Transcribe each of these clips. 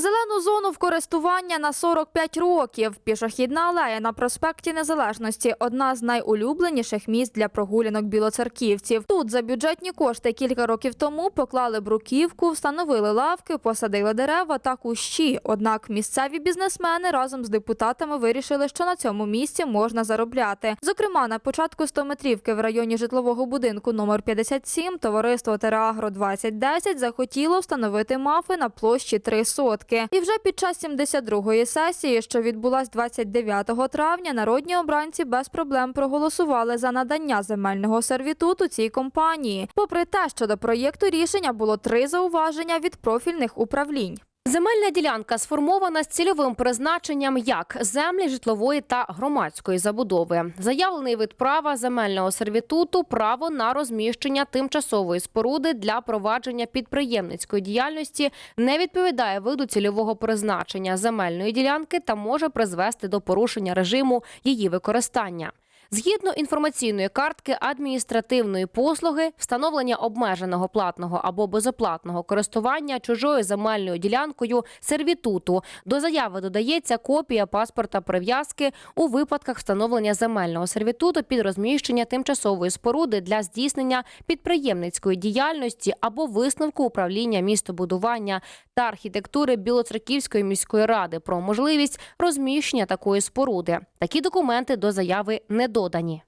Зелену зону в користування на 45 років. Пішохідна алея на проспекті Незалежності одна з найулюбленіших місць для прогулянок білоцерківців. Тут за бюджетні кошти кілька років тому поклали бруківку, встановили лавки, посадили дерева та кущі. Однак місцеві бізнесмени разом з депутатами вирішили, що на цьому місці можна заробляти. Зокрема, на початку 100-метрівки в районі житлового будинку номер 57 товариство Тереагро 2010 захотіло встановити мафи на площі 3 сотки. І вже під час 72-ї сесії, що відбулась 29 травня, народні обранці без проблем проголосували за надання земельного сервітуту цій компанії. Попри те, що до проєкту рішення було три зауваження від профільних управлінь. Земельна ділянка сформована з цільовим призначенням як землі житлової та громадської забудови. Заявлений вид права земельного сервітуту право на розміщення тимчасової споруди для провадження підприємницької діяльності не відповідає виду цільового призначення земельної ділянки та може призвести до порушення режиму її використання. Згідно інформаційної картки адміністративної послуги, встановлення обмеженого платного або безоплатного користування чужою земельною ділянкою сервітуту до заяви додається копія паспорта прив'язки у випадках встановлення земельного сервітуту під розміщення тимчасової споруди для здійснення підприємницької діяльності або висновку управління містобудування та архітектури Білоцерківської міської ради про можливість розміщення такої споруди. Такі документи до заяви не додані.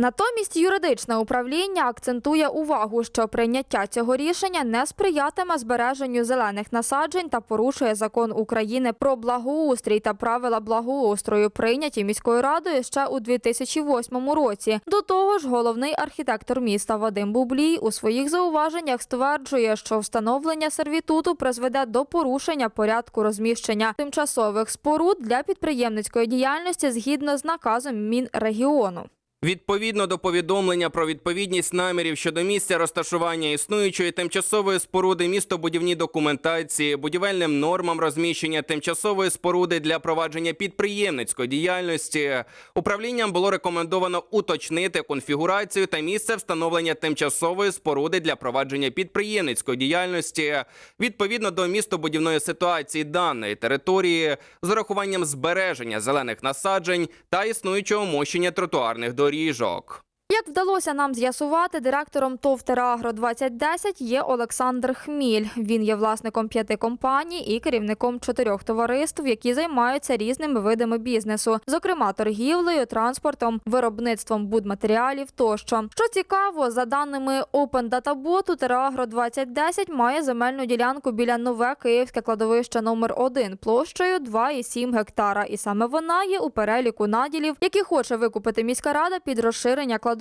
Натомість юридичне управління акцентує увагу, що прийняття цього рішення не сприятиме збереженню зелених насаджень та порушує закон України про благоустрій та правила благоустрою, прийняті міською радою ще у 2008 році. До того ж, головний архітектор міста Вадим Бублій у своїх зауваженнях стверджує, що встановлення сервітуту призведе до порушення порядку розміщення тимчасових споруд для підприємницької діяльності згідно з наказом Мінрегіону. Відповідно до повідомлення про відповідність намірів щодо місця розташування існуючої тимчасової споруди містобудівній документації, будівельним нормам розміщення тимчасової споруди для провадження підприємницької діяльності, управлінням було рекомендовано уточнити конфігурацію та місце встановлення тимчасової споруди для провадження підприємницької діяльності. Відповідно до містобудівної ситуації даної території з урахуванням збереження зелених насаджень та існуючого мощення тротуарних доріжок. Як вдалося нам з'ясувати, директором ТОВ «Тереагро 2010 є Олександр Хміль. Він є власником п'яти компаній і керівником чотирьох товариств, які займаються різними видами бізнесу, зокрема торгівлею, транспортом, виробництвом будматеріалів тощо. Що цікаво, за даними Open Data Bot, «Тереагро 2010 має земельну ділянку біля нове київське кладовище номер 1 площею 2,7 гектара. І саме вона є у переліку наділів, які хоче викупити міська рада під розширення кладовища.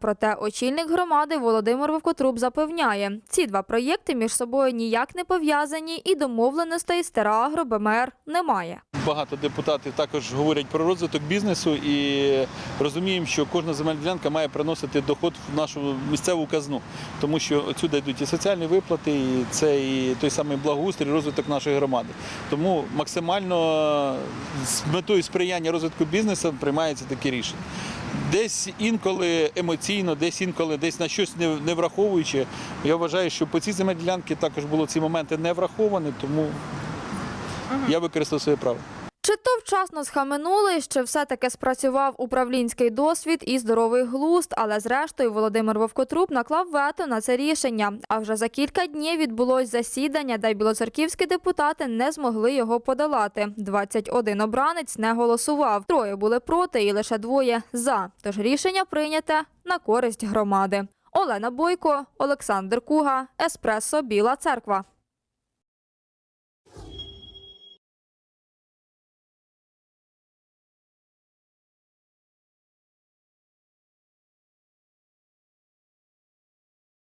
Проте очільник громади Володимир Вовкотруб запевняє, ці два проєкти між собою ніяк не пов'язані і домовленостей з Тереагро БМР немає. Багато депутатів також говорять про розвиток бізнесу і розуміємо, що кожна земельна ділянка має приносити доход в нашу місцеву казну, тому що отсюди йдуть і соціальні виплати, і це і той самий благоустрій, розвиток нашої громади. Тому максимально з метою сприяння розвитку бізнесу приймається такі рішення. Десь інколи емоційно, десь інколи десь на щось не, не враховуючи. Я вважаю, що по цій земельній ділянці також було ці моменти не враховані, тому я використав своє право. Вчасно схаменули, що все-таки спрацював управлінський досвід і здоровий глузд, але зрештою Володимир Вовкотруб наклав вето на це рішення. А вже за кілька днів відбулось засідання, де білоцерківські депутати не змогли його подолати. 21 обранець не голосував. Троє були проти і лише двоє за. Тож рішення прийняте на користь громади. Олена Бойко, Олександр Куга, Еспресо Біла Церква.